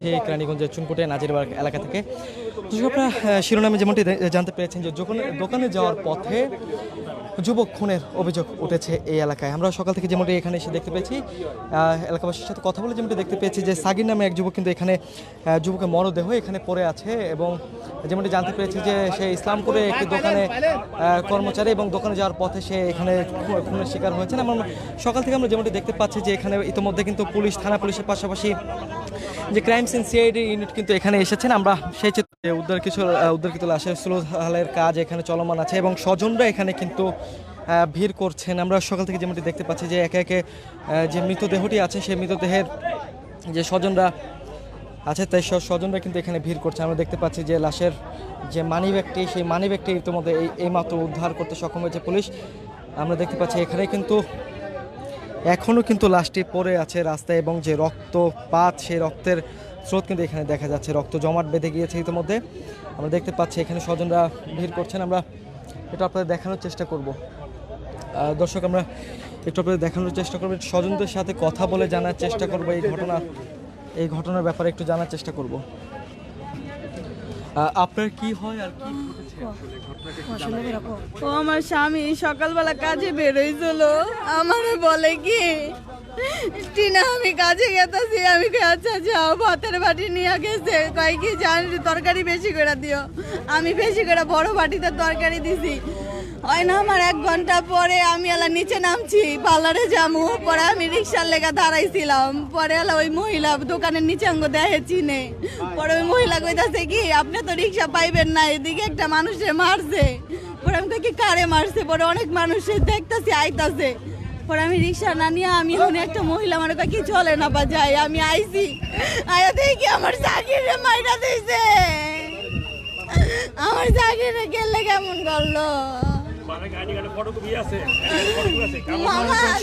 কেরানীগঞ্জের চুনকুটে নাজিরবাগ এলাকা থেকে। দর্শক আপনারা শিরোনামে যেমনটি জানতে পেরেছেন যে যখন দোকানে যাওয়ার পথে যুবক খুনের অভিযোগ উঠেছে এই এলাকায়। আমরা সকাল থেকে যেমনটি এখানে এসে দেখতে পেয়েছি এলাকাবাসীর সাথে কথা বলে যেমনটি দেখতে পেয়েছি যে সাগির নামে এক যুবক কিন্তু এখানে যুবকের মরদেহ এখানে পড়ে আছে এবং যেমনটি জানতে পেরেছি যে সে ইসলামপুরে একটি দোকানে কর্মচারী এবং দোকানে যাওয়ার পথে সে এখানে খুনের শিকার হয়েছেন এবং সকাল থেকে আমরা যেমনটি দেখতে পাচ্ছি যে এখানে ইতিমধ্যে কিন্তু পুলিশ, থানা পুলিশের পাশাপাশি যে ক্রাইম সিন সিআইডি ইউনিট কিন্তু এখানে এসেছেন। আমরা সেই চিত্রে উদ্ধার কিছু উদ্ধারকৃত লাশের সুলহালের কাজ এখানে চলমান আছে এবং স্বজনরা এখানে কিন্তু ভিড় করছেন। আমরা সকাল থেকে যেমনটি দেখতে পাচ্ছি যে একে একে যে মৃতদেহটি আছে, সেই মৃতদেহের যে স্বজনরা আছে তাই সব স্বজনরা কিন্তু এখানে ভিড় করছে। আমরা দেখতে পাচ্ছি যে লাশের যে মানি ব্যাগটি সেই মানি ব্যাগটি ইতিমধ্যে এই এইমাত্র উদ্ধার করতে সক্ষম হয়েছে পুলিশ। আমরা দেখতে পাচ্ছি এখানে কিন্তু এখনও কিন্তু লাশটি পড়ে আছে রাস্তায় এবং যে রক্ত পাত সেই রক্তের স্রোত কিন্তু এখানে দেখা যাচ্ছে। রক্ত জমাট বেঁধে গিয়েছে ইতিমধ্যে। আমরা দেখতে পাচ্ছি এখানে স্বজনরা ভিড় করছেন। আমরা এটা আপনাদের দেখানোর চেষ্টা করব। দর্শক, আমরা একটু আপনাদের দেখানোর চেষ্টা করব। স্বজনদের সাথে কথা বলে জানার চেষ্টা করব এই ঘটনা এই ঘটনার ব্যাপারে একটু জানার চেষ্টা করব। আপনার কি হয় আর কি ও আমার স্বামী সকালবেলা কাজে বেরোইছিল। আমারে বলে কি টিনা আমি কাজে গেতাছি আমি আচ্ছা যাও ভাতের বাটি নিয়ে গেছে। কয় কি জান তরকারি বেশি করে দিও। আমি বেশি করে বড় বাটিতে তরকারি দিছি। হয় না আমার এক ঘণ্টা পরে আমি এলা নিচে নামছি, পার্লারে যামু, পরে আমি রিক্সার লেগে দাঁড়াইছিলাম। পরে এলা ওই মহিলা দোকানের নিচে অঙ্গ দেখে চিনে। পরে ওই মহিলা কইতাছে কি, আপনি তো রিক্সা পাইবেন না, এদিকে একটা মানুষে মারছে। পরে আমি কি কারে মারছে? পরে অনেক মানুষ দেখতাছে, আইতাছে। পরে আমি রিক্সা না নিয়ে আমি ওখানে একটা মহিলা মানে কয়, কি চলে না বা যাই আমি আইছি। আয়া দেখি আমার চাকরিরে মাইরা দিছে। আমার চাকরিরে গেলে কেমন করল?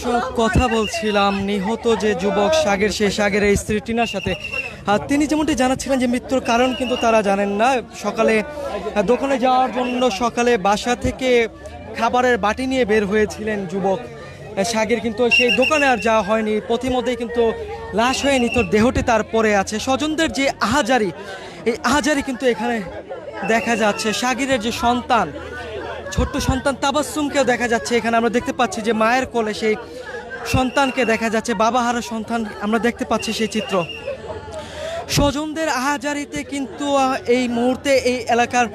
সব কথা বলছিলাম। নিহত যে যুবক সাগের, সেই সাগের স্ত্রী টিনার সাথে। তিনি যেমনটি জানাচ্ছিলেন যে মৃত্যুর কারণ, কিন্তু তারা জানেন না। সকালে দোকানে যাওয়ার জন্য সকালে বাসা থেকে খাবারের বাটি নিয়ে বের হয়েছিলেন যুবক। সাগের কিন্তু সেই দোকানে আর যাওয়া হয়নি। প্রতিমধ্যেই কিন্তু লাশ হয়ে নিত দেহটি তার পরে আছে। স্বজনদের যে আহাজারি, এই আহাজারি কিন্তু এখানে দেখা যাচ্ছে। সাগিরের যে সন্তান ছোট্ট সন্তান তাবাসুমকেও দেখা যাচ্ছে। এখানে আমরা দেখতে পাচ্ছি যে মায়ের কোলে সেই সন্তানকে দেখা যাচ্ছে। বাবা হারা সন্তান আমরা দেখতে পাচ্ছি সেই চিত্র। স্বজনদের আহাজারিতে কিন্তু এই মুহূর্তে এই এলাকার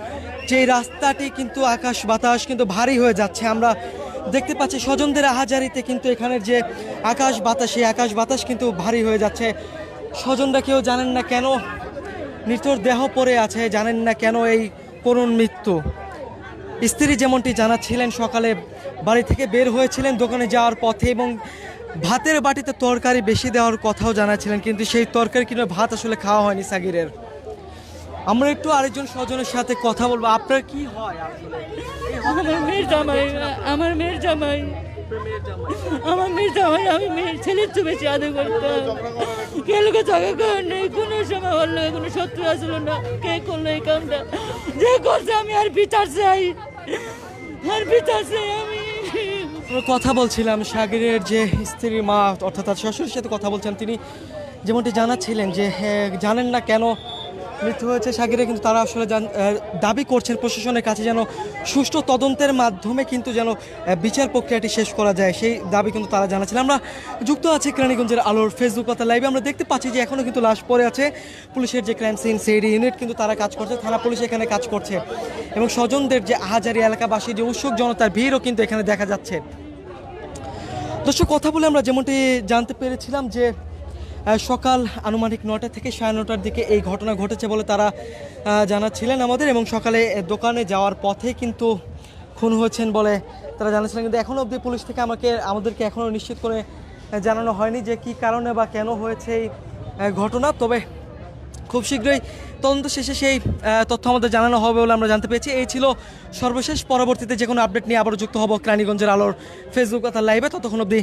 যে রাস্তাটি কিন্তু আকাশ বাতাস কিন্তু ভারী হয়ে যাচ্ছে। আমরা দেখতে পাচ্ছি স্বজনদের আহাজারিতে কিন্তু এখানের যে আকাশ বাতাস, সেই আকাশ বাতাস কিন্তু ভারী হয়ে যাচ্ছে। স্বজনরা কেউ জানেন না কেন মৃত্যুর দেহ পড়ে আছে, জানেন না কেন এই করুণ মৃত্যু। স্ত্রী যেমনটি জানাচ্ছিলেন, সকালে বাড়ি থেকে বের হয়েছিলেন দোকানে যাওয়ার পথে এবং ভাতের বাটিতে তরকারি বেশি দেওয়ার কথাও জানাচ্ছিলেন, কিন্তু সেই তরকারি কিনে ভাত আসলে খাওয়া হয়নি সাগিরের। আমরা একটু আরেকজন স্বজনের সাথে কথা বলব। আপনার কি হয় আমার আমার আমার আমি মেয়ের ছেলের বেশি কে নেই? কোনো যে আমি আর বিচার চাই। কথা বলছিলাম সাগরের যে স্ত্রীর মা অর্থাৎ তার শ্বশুরের সাথে কথা বলছেন তিনি যেমনটি জানাচ্ছিলেন যে হ্যাঁ, জানেন না কেন মৃত্যু হয়েছে সাগিরে কিন্তু তারা আসলে দাবি করছেন প্রশাসনের কাছে যেন সুষ্ঠু তদন্তের মাধ্যমে কিন্তু যেন বিচার প্রক্রিয়াটি শেষ করা যায়। সেই দাবি কিন্তু তারা জানাচ্ছিলেন আমরা যুক্ত আছি কেরানীগঞ্জের আলোর ফেসবুক পাতা লাইভে আমরা দেখতে পাচ্ছি যে এখনও কিন্তু লাশ পড়ে আছে। পুলিশের যে ক্রাইম সিন সেই ইউনিট কিন্তু তারা কাজ করছে। থানা পুলিশ এখানে কাজ করছে। এবং স্বজনদের যে আহাজারি, এলাকাবাসী যে উৎসুক জনতার ভিড়ও কিন্তু এখানে দেখা যাচ্ছে। দর্শক, কথা বলে আমরা যেমনটি জানতে পেরেছিলাম যে সকাল আনুমানিক নটা থেকে সাড়ে নটার দিকে এই ঘটনা ঘটেছে বলে তারা জানাচ্ছিলেন আমাদের এবং সকালে দোকানে যাওয়ার পথে কিন্তু খুন হয়েছেন বলে তারা জানাচ্ছিলেন কিন্তু এখনও অবধি পুলিশ থেকে আমাকে, আমাদেরকে এখনও নিশ্চিত করে জানানো হয়নি যে কি কারণে বা কেন হয়েছে এই ঘটনা। তবে খুব শীঘ্রই তদন্ত শেষে সেই তথ্য আমাদের জানানো হবে বলে আমরা জানতে পেরেছি। এই ছিল সর্বশেষ, পরবর্তীতে যে কোনো আপডেট নিয়ে আবারও যুক্ত হব ক্রানীগঞ্জের আলোর ফেসবুক কথা লাইভে। ততক্ষণ অবধি